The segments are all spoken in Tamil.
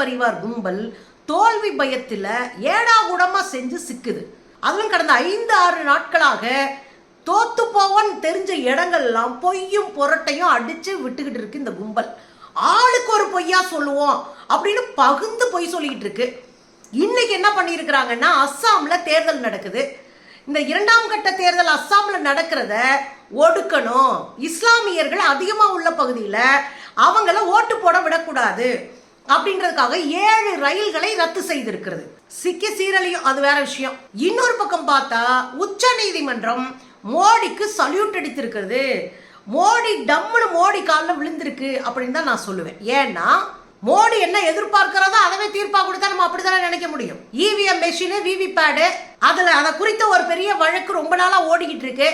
பரிவார் கும்பல் தோல்வி பயத்தில் ஏடா கூடமாக செஞ்சு சிக்குது. அதுவும் கடந்த ஐந்து ஆறு நாட்களாக தோத்து போவன் தெரிஞ்ச இடங்கள்லாம் பொய்யும் புரட்டையும் அடித்து விட்டுக்கிட்டு இருக்கு இந்த கும்பல். ஆளுக்கு ஒரு பொய்யா சொல்லுவோம் அப்படின்னு பகுந்து பொய் சொல்லிக்கிட்டு இருக்கு. இன்னைக்கு என்ன பண்ணியிருக்கிறாங்கன்னா அஸ்ஸாமில் தேர்தல் நடக்குது. இந்த இரண்டாம் கட்ட தேர்தல் அஸ்ஸாமில் நடக்கிறத ஒடுக்கணும். இஸ்லாமியர்கள் அதிகமாக உள்ள பகுதியில் அவங்கள ஓட்டு போட விடக்கூடாது. அப்படின்றதுக்காக ஏழு ரயில்களை ரத்து செய்திருக்கிறது. சிக்கிய சீரழியும் அது வேற விஷயம். இன்னொரு பக்கம் பார்த்தா உச்ச நீதிமன்றம் மோடிக்கு சல்யூட் அடித்திருக்கிறது. மோடி டம்முன்னு மோடி காலில் விழுந்திருக்கு அப்படின்னு தான் நான் சொல்லுவேன். ஏன்னா மோடி என்ன எதிர்பார்க்கிறதோ அதவே தீர்ப்பா கொடுத்தா நம்ம அப்படித்தானே நினைக்க முடியும். இவிஎம் மெஷினு விவிபேடு அதுல அதை குறித்த ஒரு பெரிய வழக்கு ரொம்ப நாளா ஓடிக்கிட்டு இருக்கு.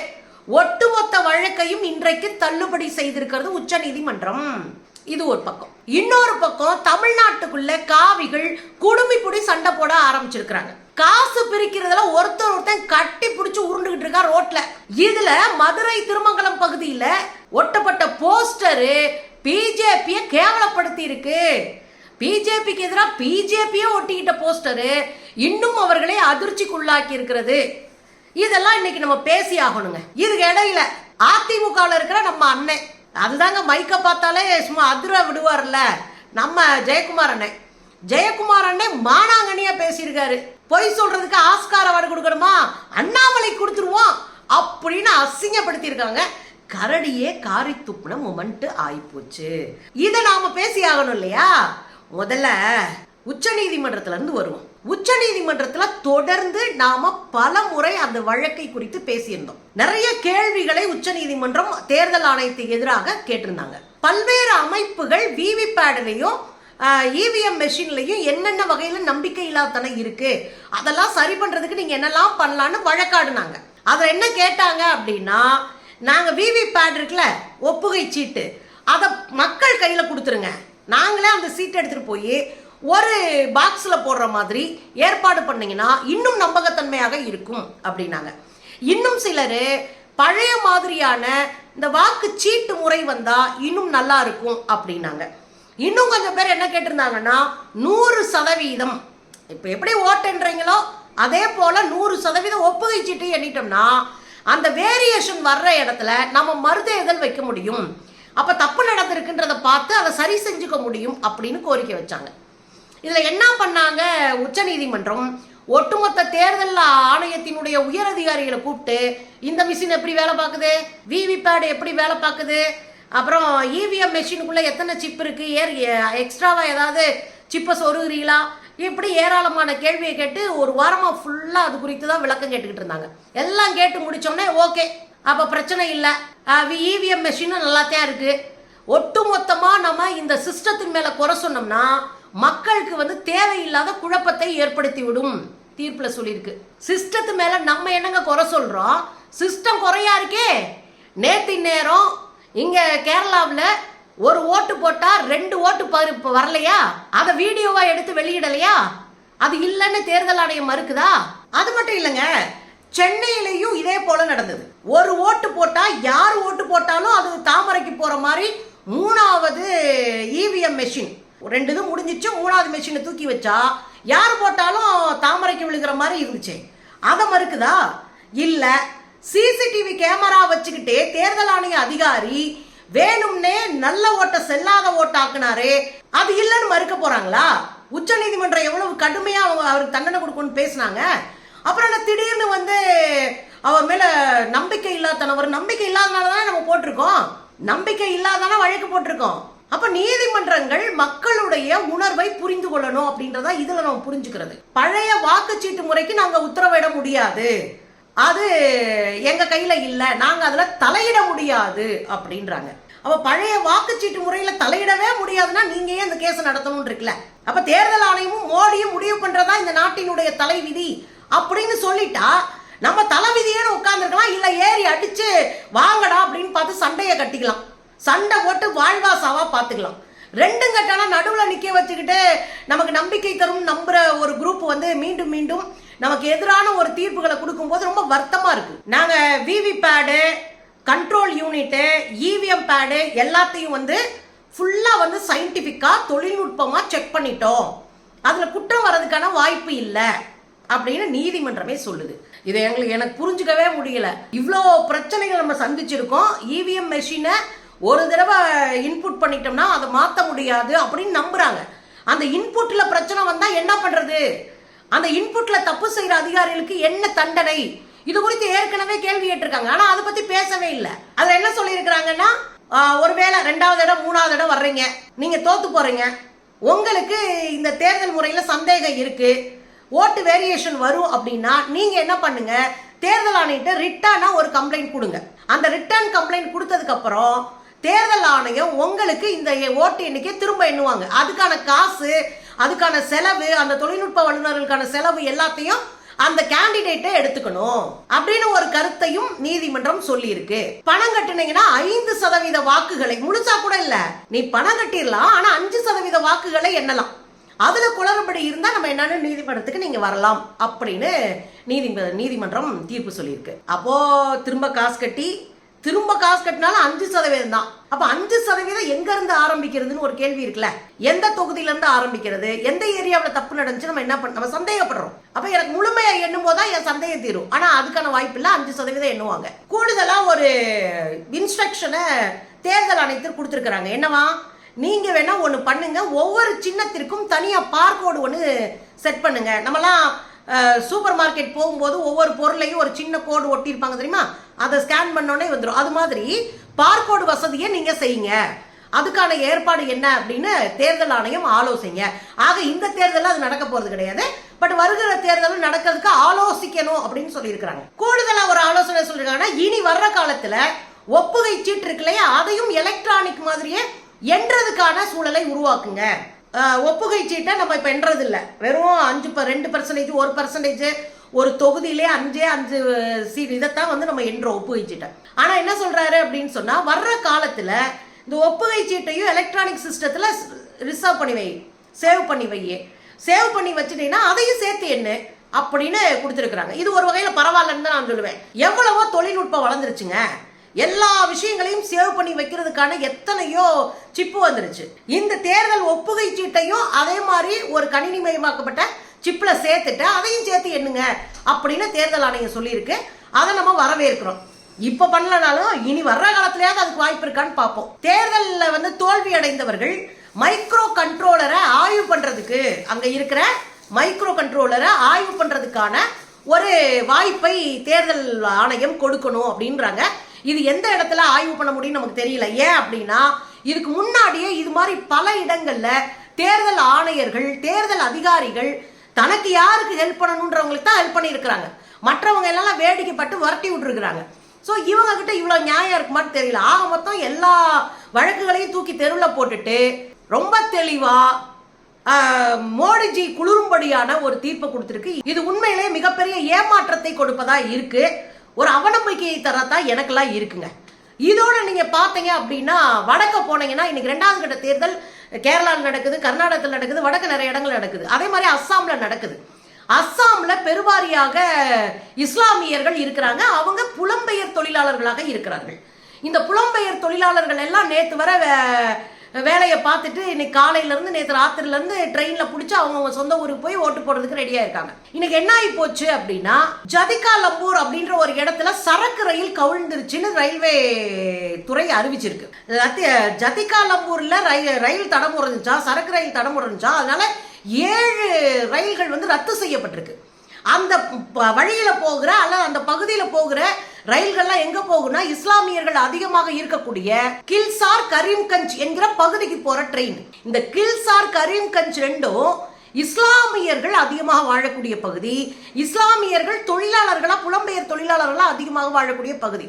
ஒட்டுமொத்த வழக்கையும் இன்றைக்கு தள்ளுபடி செய்திருக்கிறது உச்ச நீதிமன்றம். இது ஒரு பக்கம். இன்னொரு பக்கம் தமிழ்நாட்டுக்குள்ள காவிகள் குடுமி புடி சண்டை போட ஆரம்பிச்சிருக்கிறாங்க. காசு பிரிக்கிறதுல ஒருத்தர் ஒருத்தன் கட்டி பிடிச்சு உருண்டுகிட்டு இருக்கா ரோட்ல. இதுல மதுரை திருமங்கலம் பகுதியில ஒட்டப்பட்ட போஸ்டரு பிஜேபியை கேவலப்படுத்தி இருக்கு பிஜேபிக்கு எதிராக பிஜேபியை ஒட்டிக்கிட்ட போஸ்டரு இன்னும் அவர்களை அதிர்ச்சிக்குள்ளாக்கி இருக்கிறது இதெல்லாம் இன்னைக்கு நம்ம பேசி ஆகணுங்க இதுக்கு இடையில அதிமுகவில் இருக்கிற நம்ம அண்ணன் அதுதாங்க மைக்கை பார்த்தாலே சும்மா அதிர விடுவார்ல. நம்ம ஜெயக்குமார் அண்ணன் ஜெயக்குமார் அண்ணன் பேசியிருக்காரு. பொய் சொல்கிறதுக்கு ஆஸ்கார் அவார்டு கொடுக்கணுமா? அண்ணாமலை கொடுத்துருவோம் அப்படின்னு அசிங்கப்படுத்தியிருக்காங்க. கரடியே காரி துப்புன மொமெண்ட்டு ஆயிப்போச்சு. இதை நாம் பேசி ஆகணும் இல்லையா? முதல்ல உச்ச நீதிமன்றத்துலேருந்து வருவோம். உச்ச நீதிமன்றத்தில் தொடர்ந்து நாம பல முறை அந்த வழக்கை குறித்து பேசியிருந்தோம். நிறைய கேள்விகளை உச்ச நீதிமன்றம் தேர்தல் ஆணையத்துக்கு எதிராக கேட்டிருந்தாங்க. பல்வேறு அமைப்புகள் விவிபேட்லையும் இவிஎம் மெஷின்லையும் என்னென்ன வகையில் நம்பிக்கை இல்லாதனம் இருக்கு அதெல்லாம் சரி பண்றதுக்கு நீங்க என்னெல்லாம் பண்ணலான்னு வழக்காடுனாங்க. அதை என்ன கேட்டாங்க அப்படின்னா நாங்க விவிபேட் இருக்குல்ல ஒப்புகை சீட்டு அதை மக்கள் கையில கொடுத்துருங்க. நாங்களே அந்த சீட்டை எடுத்துட்டு போய் ஒரு பாக்ஸில் போடுற மாதிரி ஏற்பாடு பண்ணிங்கன்னா இன்னும் நம்பகத்தன்மையாக இருக்கும் அப்படின்னாங்க. இன்னும் சிலர் பழைய மாதிரியான இந்த வாக்கு சீட்டு முறை வந்தால் இன்னும் நல்லா இருக்கும் அப்படின்னாங்க. இன்னும் கொஞ்சம் பேர் என்ன கேட்டிருந்தாங்கன்னா நூறு சதவீதம். இப்போ எப்படி ஓட்டுன்றீங்களோ அதே போல் நூறு சதவீதம் ஒப்புகை சீட்டு எண்ணிட்டோம்னா அந்த வேரியேஷன் வர்ற இடத்துல நம்ம மருதேதல் வைக்க முடியும். அப்போ தப்பு நடந்திருக்குன்றதை பார்த்து அதை சரி செஞ்சுக்க முடியும் அப்படின்னு கோரிக்கை வச்சாங்க. இதில் என்ன பண்ணாங்க உச்சநீதிமன்றம் ஒட்டுமொத்த தேர்தல் ஆணையத்தினுடைய உயர் அதிகாரிகளை கூப்பிட்டு இந்த மிஷின் எப்படி வேலை பார்க்குது? விவிபேட் எப்படி வேலை பார்க்குது? அப்புறம் இவிஎம் மெஷினுக்குள்ளே எத்தனை சிப் இருக்குது ஏர் எக்ஸ்ட்ராவாக ஏதாவது சிப்பை சொருகிறீங்களா? இப்படி ஏராளமான கேள்வியை கேட்டு ஒரு வாரமாக ஃபுல்லாக அது குறித்து தான் விளக்கம் கேட்டுக்கிட்டு இருந்தாங்க. எல்லாம் கேட்டு முடித்தோடனே ஓகே அப்போ பிரச்சனை இல்லை. இவிஎம் மெஷினும் நல்லாத்தான் இருக்குது ஒட்டு மொத்தமாக நம்ம இந்த சிஸ்டத்தின் மேலே குறை சொன்னோம்னா மக்களுக்கு வந்து தேவையில்லாத குழப்பத்தை ஏற்படுத்தி விடும் தீர்ப்புல சொல்லியிருக்கு. சிஸ்டத்து மேல நம்ம என்னங்க குறை சொல்றோம்? சிஸ்டம் குறையா இருக்கே. நேற்று நேரம் இங்க கேரளாவில் ஒரு ஓட்டு போட்டா ரெண்டு ஓட்டு பரு- வரலையா? அதை வீடியோவா எடுத்து வெளியிடலையா? அது இல்லைன்னு தேர்தல் ஆணையம் மறுக்குதா? அது மட்டும் இல்லைங்க. சென்னையிலையும் இதே போல நடந்தது. ஒரு ஓட்டு போட்டா யார் ஓட்டு போட்டாலும் அது தாமரைக்கு போற மாதிரி மூணாவது இவிஎம் மெஷின். ரெண்டு இது முடிஞ்சிச்சு மூணாவது மிஷினை தூக்கி வச்சா யார் போட்டாலும் தாமரைக்கு விழுகிற மாதிரி இருந்துச்சு. அதை மறுக்குதா? இல்லை சிசிடிவி கேமரா வச்சுக்கிட்டே தேர்தல் ஆணைய அதிகாரி வேணும்னே நல்ல ஓட்ட செல்லாத ஓட்டாக்குனாரே அது இல்லைன்னு மறுக்க போறாங்களா? உச்ச நீதிமன்றம் எவ்வளவு கடுமையா அவங்க அவருக்கு தண்டனை கொடுக்கணும்னு பேசினாங்க. அப்புறம் என்ன திடீர்னு வந்து அவர் மேல நம்பிக்கை இல்லாதனவர் நம்பிக்கை இல்லாதனால தானே நம்ம போட்டிருக்கோம்? நம்பிக்கை இல்லாதனால வழக்கு போட்டிருக்கோம். அப்ப நீதிமன்றங்கள் மக்களுடைய உணர்வை புரிந்து கொள்ளணும் அப்படின்றதா இதுல நம்ம புரிஞ்சுக்கிறது. பழைய வாக்குச்சீட்டு முறைக்கு நாங்க உத்தரவிட முடியாது. அது எங்க கையில இல்ல. நாங்க அதுல தலையிட முடியாது அப்படின்றாங்க. அப்ப பழைய வாக்குச்சீட்டு முறையில தலையிடவே முடியாதுன்னா நீங்க ஏன் இந்த கேஸ் நடத்தணும் இருக்குல்ல அப்ப தேர்தல் ஆணையமும் மோடியும் முடிவு பண்றதா இந்த நாட்டினுடைய தலைவிதி அப்படின்னு சொல்லிட்டா நம்ம தலைவிதியேன்னு உட்கார்ந்துருக்கலாம் இல்ல ஏறி அடிச்சு வாங்கடா அப்படின்னு பார்த்து சண்டையை கட்டிக்கலாம். சண்டை போட்டு வாழ்வாசாவாக பார்த்துக்கலாம் ரெண்டும் கட்டானா நடுவில் நிற்க வச்சுக்கிட்டு நமக்கு நம்பிக்கை தரும் நம்புற ஒரு குரூப் வந்து மீண்டும் மீண்டும் நமக்கு எதிரான ஒரு தீர்ப்புகளை கொடுக்கும்போது ரொம்ப வருத்தமாக இருக்கு. நாங்கள் VVPAT control unit EVM பேடு எல்லாத்தையும் வந்து ஃபுல்லாக வந்து சயின்டிஃபிக்காக தொழில்நுட்பமாக செக் பண்ணிட்டோம். அதில் குற்றம் வர்றதுக்கான வாய்ப்பு இல்லை அப்படின்னு நீதிமன்றமே சொல்லுது. இதை எங்களுக்கு எனக்கு புரிஞ்சுக்கவே முடியல. இவ்வளோ பிரச்சனைகள் நம்ம சந்திச்சிருக்கோம். இவிஎம் மெஷினை ஒரு தடவை இன்புட் பண்ணிட்டோம்னா அதை மாற்ற முடியாது அப்படின்னு நம்புறாங்க. அந்த இன்புட்ல பிரச்சனை வந்தா என்ன பண்றது? அந்த இன்புட்ல தப்பு செய்யற அதிகாரிகளுக்கு என்ன தண்டனை? இது குறித்து ஏற்கனவே கேள்வி கேட்டிருக்காங்க. ஆனா அதை பத்தி பேசவே இல்லை. அதுல என்ன சொல்லியிருக்கிறாங்கன்னா ஒருவேளை ரெண்டாவது இடம் மூணாவது இடம் வர்றீங்க. நீங்க தோத்து போறீங்க. உங்களுக்கு இந்த தேர்தல் முறையில சந்தேகம் இருக்கு. ஓட்டு வேரியேஷன் வரும் அப்படின்னா நீங்க என்ன பண்ணுங்க? தேர்தல் ஆணையிட்ட ரிட்டர்னா ஒரு கம்ப்ளைண்ட் கொடுங்க. அந்த ரிட்டர்ன் கம்ப்ளைண்ட் கொடுத்ததுக்கு அப்புறம் தேர்தல் ஆணையம் உங்களுக்கு இந்த ஓட்டு எண்ணிக்கை திரும்ப எண்ணுவாங்க. அதுக்கான காசு அதுக்கான செலவு அந்த தொழில்நுட்ப வல்லுநர்களுக்கான செலவு எல்லாத்தையும் அந்த கேண்டிடேட்டை எடுத்துக்கணும் அப்படின்னு ஒரு கருத்தையும் நீதிமன்றம் சொல்லி இருக்கு பணம் கட்டினீங்கன்னா ஐந்து சதவீத வாக்குகளை முழுசா கூட இல்ல நீ பணம் கட்டிடலாம் ஆனா அஞ்சு சதவீத வாக்குகளை எண்ணலாம். அதுல குளறுபடி இருந்தா நம்ம என்னன்னு நீதிமன்றத்துக்கு நீங்க வரலாம் அப்படின்னு நீதி நீதிமன்றம் தீர்ப்பு சொல்லியிருக்கு. அப்போ திரும்ப காசு கட்டி திரும்ப காசு கட்டினாலும் அஞ்சு சதவீதம் தான். அப்ப அஞ்சு சதவீதம் எங்க இருந்து ஆரம்பிக்கிறதுன்னு ஒரு கேள்வி இருக்குல்ல? எந்த தொகுதியில இருந்து ஆரம்பிக்கிறது? எந்த ஏரியாவில் தப்பு நடந்துச்சு? நம்ம என்ன பண்ண நம்ம சந்தேகப்படுறோம். அப்ப எனக்கு முழுமையா எண்ணும் போது தான் என் சந்தேகம் தீரும். ஆனா அதுக்கான வாய்ப்பு இல்ல அஞ்சு சதவீதம் எண்ணுவாங்க. கூடுதலா ஒரு இன்ஸ்ட்ரக்ஷனை தேர்தல் ஆணையத்தில் கொடுத்துருக்காங்க என்னவா? நீங்க வேணா ஒன்று பண்ணுங்க. ஒவ்வொரு சின்னத்திற்கும் தனியா பார்கோடு ஒன்று செட் பண்ணுங்க. நம்மலாம் சூப்பர் மார்க்கெட் போகும்போது ஒவ்வொரு பொருளையும் ஒரு சின்ன கோடு ஒட்டியிருப்பாங்க தெரியுமா? அதை ஸ்கேன் பண்ணோடனே வந்துடும் அது மாதிரி பார்கோடு வசதியை நீங்கள் செய்யுங்க. அதுக்கான ஏற்பாடு என்ன அப்படின்னு தேர்தல் ஆணையம் ஆலோசிங்க. ஆக இந்த தேர்தலில் அது நடக்க போறது கிடையாது. பட் வருகிற தேர்தலும் நடக்கிறதுக்கு ஆலோசிக்கணும் அப்படின்னு சொல்லியிருக்கிறாங்க. கூடுதலாக ஒரு ஆலோசனை சொல்லியிருக்காங்கன்னா இனி வர்ற காலத்தில் ஒப்புகை சீட்டு இருக்கு இல்லையா அதையும் எலக்ட்ரானிக் மாதிரியே என்றதுக்கான சூழலை உருவாக்குங்க. ஒப்புகை சீட்டை நம்ம இப்போ எண்றது வெறும் அஞ்சு ரெண்டு பர்சன்டேஜ் ஒரு பர்சன்டேஜ் ஒரு தொகுதியிலே அஞ்சே அஞ்சு சீட் இதைத்தான் வந்து நம்ம எண்றோம் ஒப்புகை சீட்டை ஆனால் என்ன சொல்கிறாரு அப்படின்னு சொன்னால் வர்ற காலத்தில் இந்த ஒப்புகை சீட்டையும் எலக்ட்ரானிக் சிஸ்டத்தில் ரிசர்வ் பண்ணி வை சேவ் பண்ணி வையே சேவ் பண்ணி வச்சுட்டீங்கன்னா அதையும் சேர்த்து என்ன அப்படின்னு கொடுத்துருக்குறாங்க. இது ஒரு வகையில் பரவாயில்லன்னு தான் நான் சொல்லுவேன். எவ்வளவோ தொழில்நுட்பம் வளர்ந்துருச்சுங்க. எல்லா விஷயங்களையும் சேவ் பண்ணி வைக்கிறதுக்கான எத்தனையோ சிப்பு வந்துருச்சு. இந்த தேர்தல் ஒப்புகை சீட்டையும் அதே மாதிரி ஒரு கணினி மயமாக்கப்பட்ட சிப்பில் சேர்த்துட்டு அதையும் சேர்த்து எண்ணுங்க அப்படின்னு தேர்தல் ஆணையம் சொல்லியிருக்கு. அதை நம்ம வரவேற்கிறோம். இப்போ பண்ணலனாலும் இனி வர்ற காலத்திலேயாவது அதுக்கு வாய்ப்பு இருக்கான்னு பார்ப்போம். தேர்தலில் வந்து தோல்வி அடைந்தவர்கள் மைக்ரோ கண்ட்ரோலரை ஆய்வு பண்ணுறதுக்கு அங்கே இருக்கிற மைக்ரோ கண்ட்ரோலரை ஆய்வு பண்ணுறதுக்கான ஒரு வாய்ப்பை தேர்தல் ஆணையம் கொடுக்கணும் அப்படின்றாங்க. இது எந்த இடத்துல ஆய்வு பண்ண முடியும் நமக்கு தெரியல. ஏன் அப்படின்னா இதுக்கு முன்னாடியே இது மாதிரி பல இடங்கள்ல தேர்தல் ஆணையர்கள் தேர்தல் அதிகாரிகள் தனக்கு யாருக்கு ஹெல்ப் பண்ணணுன்றவங்களுக்கு தான் ஹெல்ப் பண்ணியிருக்கிறாங்க. மற்றவங்க எல்லாம் வேடிக்கைப்பட்டு வரட்டி விட்டுருக்குறாங்க. ஸோ இவங்க கிட்ட இவ்வளோ நியாயம் இருக்குமான்னு தெரியல. ஆக மொத்தம் எல்லா வழக்குகளையும் தூக்கி தெருவில் போட்டுட்டு ரொம்ப தெளிவாக மோடிஜி குளிரும்படியான ஒரு தீர்ப்பை கொடுத்துருக்கு. இது உண்மையிலே மிகப்பெரிய ஏமாற்றத்தை கொடுப்பதா இருக்குது ஒரு அவநம்பிக்கையை தரத்தான் எனக்கெல்லாம் இருக்குங்க. இதோட நீங்க பாத்தீங்க அப்படின்னா வடக்க போனீங்கன்னா இன்னைக்கு ரெண்டாவது கட்ட தேர்தல் கேரளாவில் நடக்குது கர்நாடகத்தில் நடக்குது வடக்கு நிறைய இடங்கள் நடக்குது. அதே மாதிரி அஸ்ஸாம்ல நடக்குது. அஸ்ஸாம்ல பெருவாரியாக இஸ்லாமியர்கள் இருக்கிறாங்க. அவங்க புலம்பெயர் தொழிலாளர்களாக இருக்கிறார்கள். இந்த புலம்பெயர் தொழிலாளர்கள் எல்லாம் நேற்று வர வேலையை பார்த்துட்டு இன்னைக்கு காலையிலேருந்து நேற்று ராத்திரிலேருந்து ட்ரெயினில் பிடிச்சி அவங்கவுங்க சொந்த ஊருக்கு போய் ஓட்டு போடுறதுக்கு ரெடியாக இருக்காங்க இன்னைக்கு என்ன ஆகி போச்சு அப்படின்னா ஜதிகா லம்பூர் அப்படின்ற ஒரு இடத்துல சரக்கு ரயில் கவிழ்ந்துருச்சுன்னு ரயில்வே துறை அறிவிச்சிருக்கு. ஜதிகா லம்பூரில் ரயில் ரயில் தடம் இருந்துச்சா சரக்கு ரயில் தடம் இருந்துச்சா அதனால ஏழு ரயில்கள் வந்து ரத்து செய்யப்பட்டிருக்கு. அந்த ப- போகிற அல்லது அந்த பகுதியில் போகிற ரயில்கள்லாம் எங்க போகும்னா இஸ்லாமியர்கள் அதிகமாக இருக்கக்கூடிய கில்சார் கரீம்கஞ்ச் என்கிற பகுதிக்கு போற ட்ரெயின் இந்த கில்சார் கரீம்கஞ்ச் ரெண்டும் இஸ்லாமியர்கள் அதிகமாக வாழக்கூடிய பகுதி. இஸ்லாமியர்கள் தொழிலாளர்களா புலம்பெயர் தொழிலாளர்களா அதிகமாக வாழக்கூடிய பகுதி.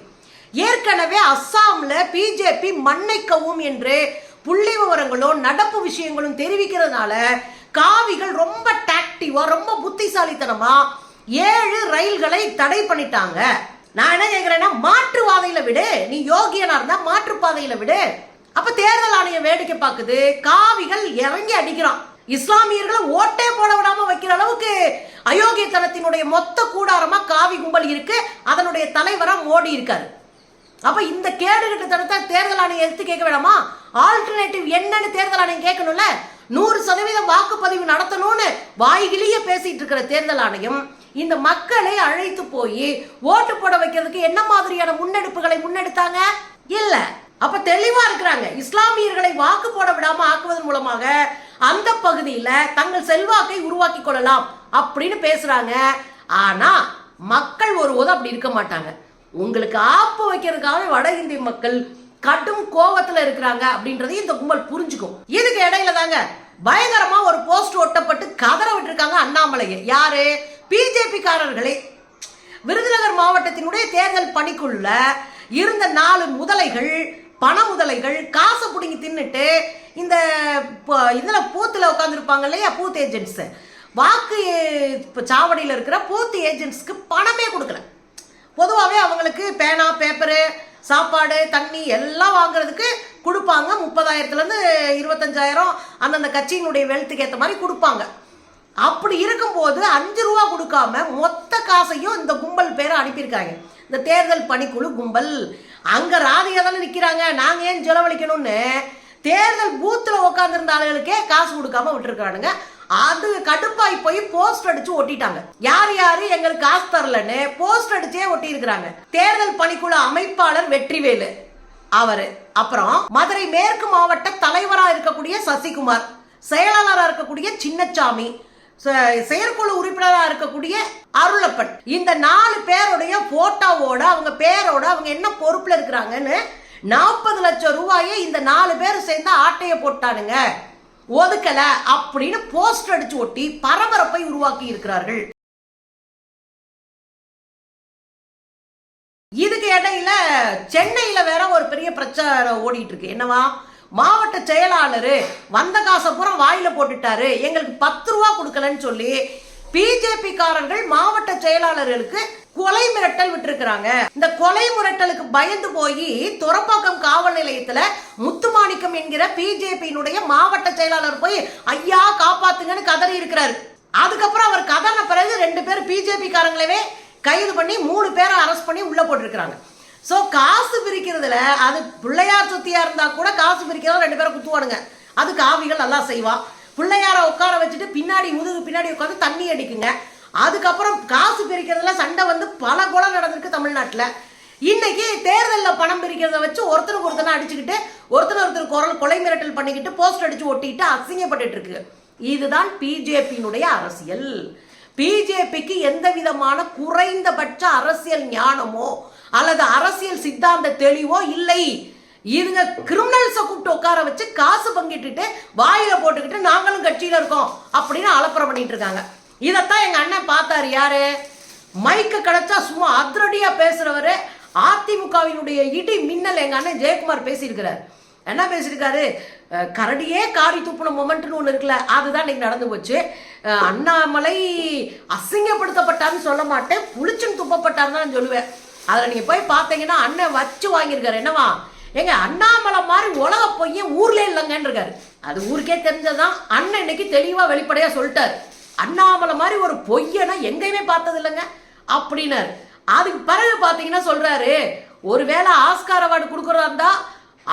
ஏற்கனவே அஸ்ஸாம்ல பிஜேபி மண்ணைக்கவும் என்று புள்ளி விவரங்களும் நடப்பு விஷயங்களும் தெரிவிக்கிறதுனால காவிகள் ரொம்ப டாக்டிவா ரொம்ப புத்திசாலித்தனமா ஏழு ரயில்களை தடை பண்ணிட்டாங்க. நான் என்ன கேக்குறேன்னா மாற்று பாதையில விடு. நீ யோகியனா இருந்தா மாற்று பாதையில விடு. அப்ப தேர்தல் ஆணையம் வேடிக்கை பார்க்குது காவிகள் இறங்கி அடிக்கிறான். இஸ்லாமியர்களை ஓட்டே போட விடாம வைக்கிற அளவுக்கு அயோக்கியத்தனத்தினுடைய மொத்த கூடாரமா காவி கும்பல் இருக்கு. அதனுடைய தலைவரா மோடி இருக்காரு. அப்ப இந்த கேடுகட்ட தடத்தை தேர்தல் ஆணையம் எடுத்து கேட்க வேணாமா? ஆல்டர்னேட்டிவ் என்னன்னு தேர்தல் ஆணையம் கேட்கணும்ல? நூறு சதவீதம் வாக்குப்பதிவு நடத்தணும்னு வாய்கிலேயே பேசிட்டு இருக்கிற தேர்தல் ஆணையம் இந்த மக்களை அழைத்து போய் ஓட்டு போட வைக்கிறதுக்கு என்ன மாதிரியான முன்னெடுப்புகளை முன்னெடுத்தாங்க? இல்ல. அப்ப தெளிவா இருக்கிறாங்க. இஸ்லாமியர்களை வாக்கு போட விடாம ஆக்குவதன் மூலமாக அந்த பகுதியில தங்கள் செல்வாக்கை உருவாக்கி கொள்ளலாம் அப்படின்னு பேசுறாங்க. ஆனா மக்கள் ஒருபோதும் அப்படி இருக்க மாட்டாங்க. உங்களுக்கு ஆப்பு வைக்கிறதுக்காக வட இந்திய மக்கள் கடும் கோவத்துல இருக்கிறாங்க அப்படின்றதையும் இந்த கும்பல் புரிஞ்சுக்கும். இதுக்கு இடையில தாங்க? பயங்கரமா ஒரு போஸ்ட் ஒட்டப்பட்டு கதற விட்டுருக்காங்க அண்ணாமலையை. யாரு? பிஜேபி காரர்களே விருதுநகர் மாவட்டத்தினுடைய தேர்தல் பணிக்குள்ள இருந்த நாலு முதலைகள் பண முதலைகள் காசை பிடுங்கி தின்னுட்டு இந்த இதில் பூத்தில் உட்காந்துருப்பாங்க இல்லையா? Booth agents. வாக்கு இப்போ சாவடியில் இருக்கிற பூத் ஏஜென்ட்ஸ்க்கு பணமே கொடுக்கல. பொதுவாகவே அவங்களுக்கு பேனா பேப்பரு சாப்பாடு தண்ணி எல்லாம் வாங்குறதுக்கு கொடுப்பாங்க. முப்பதாயிரத்துலேருந்து இருபத்தஞ்சாயிரம் அந்தந்த கட்சியினுடைய வெல்த்துக்கு ஏற்ற மாதிரி கொடுப்பாங்க. அப்படி இருக்கும்போது அஞ்சு ரூபா கொடுக்காம மொத்த காசையும் இந்த கும்பல் பேரை அனுப்பியிருக்காங்க. இந்த தேர்தல் பணிக்குழு கும்பல். அங்கே ராதிகா தானே நிற்கிறாங்க நாங்கள் ஏன் செலவழிக்கணும்னு தேர்தல் பூத்தில் உட்காந்துருந்த ஆளுகளுக்கே காசு கொடுக்காம விட்டுருக்கானுங்க அது கடுப்பாய் போய் போஸ்ட் அடிச்சு ஒட்டிட்டாங்க. யார் யாரு? எங்களுக்கு காசு தரலன்னு போஸ்ட் அடிச்சே ஒட்டி இருக்கிறாங்க தேர்தல் பணிக்குழு அமைப்பாளர் வெற்றிவேலு அவரு. அப்புறம் மதுரை மேற்கு மாவட்ட தலைவரா இருக்கக்கூடிய சசிகுமார் செயலாளராக இருக்கக்கூடிய சின்னச்சாமி செ- செயற்குழு உறுப்பினராக இருக்கக்கூடிய அருளப்பன். இந்த நாலு பேருடைய போட்டோவோட அவங்க பேரோட அவங்க என்ன பொறுப்புல இருக்கிறாங்கன்னு நாற்பது லட்சம் ரூபாயை இந்த நாலு பேர் சேர்ந்து ஆட்டையை போட்டானுங்க. ஒதுக்கல அப்படின்னு போஸ்டர் அடிச்சு ஒட்டி பரபரப்பை உருவாக்கி இருக்கிறார்கள். இதுக்கு இடையில சென்னையில வேற ஒரு பெரிய பிரச்சனை ஓடிட்டு இருக்கு என்னவா? மாவட்ட செயலாளர் வந்த காசை பூரா வாயில போட்டுட்டாரு. எங்களுக்கு பத்து ரூபா கொடுக்கலன்னு சொல்லி பிஜேபி காரர்கள் மாவட்ட செயலாளர்களுக்கு கொலை மிரட்டல் விட்டுருக்குறாங்க. இந்த கொலை மிரட்டலுக்கு பயந்து போய் துறப்பாக்கம் காவல் நிலையத்துல முத்துமாணிக்கம் என்கிற பிஜேபியினுடைய மாவட்ட செயலாளர் போய் ஐயா காப்பாத்துங்கன்னு கதறி இருக்கிறாரு. அதுக்கப்புறம் அவர் கதன பிறகு ரெண்டு பேர் பிஜேபி காரங்களவே கைது பண்ணி மூணு பேரை அரெஸ்ட் பண்ணி உள்ள போட்டிருக்கிறாங்க. ஸோ காசு பிரிக்கிறதுல அது பிள்ளையார் சுத்தியா இருந்தா கூட காசு பிரிக்கிறத ரெண்டு பேரும் குத்துவானுங்க. அது காவிகள் நல்லா செய்வா. பிள்ளையார உட்கார வச்சுட்டு பின்னாடி முதுகு பின்னாடி உட்காந்து தண்ணி அடிக்குங்க. அதுக்கப்புறம் காசு பிரிக்கிறதுல சண்டை வந்து பல கொலை நடந்திருக்கு தமிழ்நாட்டில். இன்னைக்கு தேர்தலில் பணம் பிரிக்கிறத வச்சு ஒருத்தருக்கு ஒருத்தனை அடிச்சுக்கிட்டு ஒருத்தர் ஒருத்தர் குரல் கொலை மிரட்டல் பண்ணிக்கிட்டு போஸ்ட் அடிச்சு ஒட்டிக்கிட்டு அசிங்கப்பட்டு இருக்கு இதுதான் பிஜேபியினுடைய அரசியல். பிஜேபிக்கு எந்த விதமான குறைந்தபட்ச அரசியல் ஞானமோ அல்லது அரசியல் சித்தாந்த தெளிவோ இல்லை. இதுங்க கிரிமினல்ஸை கூப்பிட்டு உட்கார வச்சு காசு பங்கிட்டுட்டு வாயில போட்டுக்கிட்டு நாங்களும் கட்சியில இருக்கோம் அப்படின்னு அலப்பறம் பண்ணிட்டு இருக்காங்க. இதைத்தான் எங்கள் அண்ணன் பார்த்தாரு யாரு? மைக்கு கிடைச்சா சும்மா அதிரடியாக பேசுகிறவர் அதிமுகவினுடைய இடி மின்னல் எங்கள் அண்ணன் ஜெயக்குமார் பேசியிருக்கிறார். என்ன பேசியிருக்காரு? கரடியே காரி துப்புன மொமெண்ட்னு ஒன்று இருக்குல்ல அதுதான் இன்னைக்கு நடந்து போச்சு. அண்ணாமலை அசிங்கப்படுத்தப்பட்டார்னு சொல்ல மாட்டேன் புளிச்சுன்னு துப்பப்பட்டார்னு தான் சொல்லுவேன். அதில் நீங்கள் போய் பார்த்தீங்கன்னா அண்ணன் வச்சு வாங்கியிருக்காரு. என்னவா? ஏங்க அண்ணாமலை மாதிரி உலக பொய்யன் ஊர்லேயே இல்லைங்கன்னு இருக்காரு அது ஊருக்கே தெரிஞ்சதுதான் அண்ணன் இன்னைக்கு தெளிவாக வெளிப்படையாக சொல்லிட்டாரு. அண்ணாமலை மாதிரி ஒரு பொய்யனை எங்கேயுமே பார்த்தது இல்லைங்க அப்படின்னாரு. அதுக்கு பிறகு பார்த்தீங்கன்னா சொல்றாரு ஒருவேளை ஆஸ்கார் அவார்டு கொடுக்குறதா இருந்தா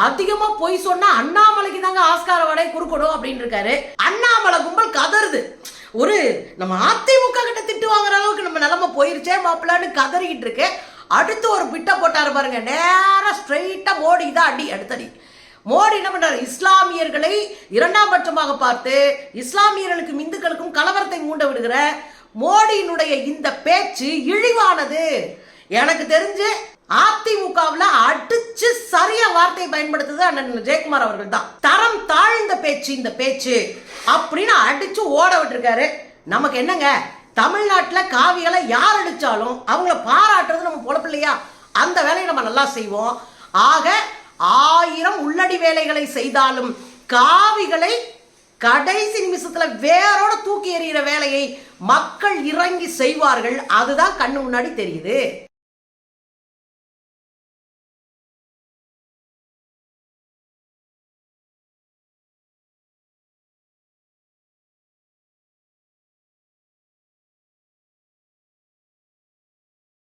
அதிகமா பொய் சொன்னா அண்ணாமலைக்கு தாங்க ஆஸ்கார் அவார்டை கொடுக்கணும் அப்படின்னு இருக்காரு. அண்ணாமலை கும்பல் கதறுது. ஒரு நம்ம அதிமுக கிட்ட திட்டு வாங்குற அளவுக்கு நம்ம நிலம போயிருச்சே மாப்பிள்ளான்னு கதறிக்கிட்டு இருக்கு. அடுத்து ஒரு பிட்டை போட்டாரு பாருங்க நேரா ஸ்ட்ரெயிட்டா மோடி தான் அடி அடுத்தடி. மோடி என்ன பண்றாரு? இஸ்லாமியர்களை இரண்டாம் பட்சமாக பார்த்து இஸ்லாமியர்களுக்கும் இந்துக்களுக்கும் கலவரத்தை மூண்ட விடுகிற மோடியினுடைய இந்த பேச்சு இழிவானது. எனக்கு தெரிஞ்சு அதிமுகவில் அடிச்சு சரியா வார்த்தை பயன்படுத்துது அண்ணன் ஜெயக்குமார் அவர்கள் தான் தரம் தாழ்ந்த பேச்சு இந்த பேச்சு. அப்படின்னு அடிச்சு ஓட விட்டுருக்காரு. நமக்கு என்னங்க? தமிழ்நாட்டில் காவிகளை யார் அடிச்சாலும் அவங்கள பாராட்டுறது நம்ம பொழப்பு இல்லையா அந்த வேலையை நம்ம நல்லா செய்வோம். ஆக ஆயிரம் உள்ளடி வேலைகளை செய்தாலும் காவிகளை கடைசி நிமிஷத்துல வேரோட தூக்கி எறிகிற வேலையை மக்கள் இறங்கி செய்வார்கள். அதுதான் கண்ணு முன்னாடி தெரியுது.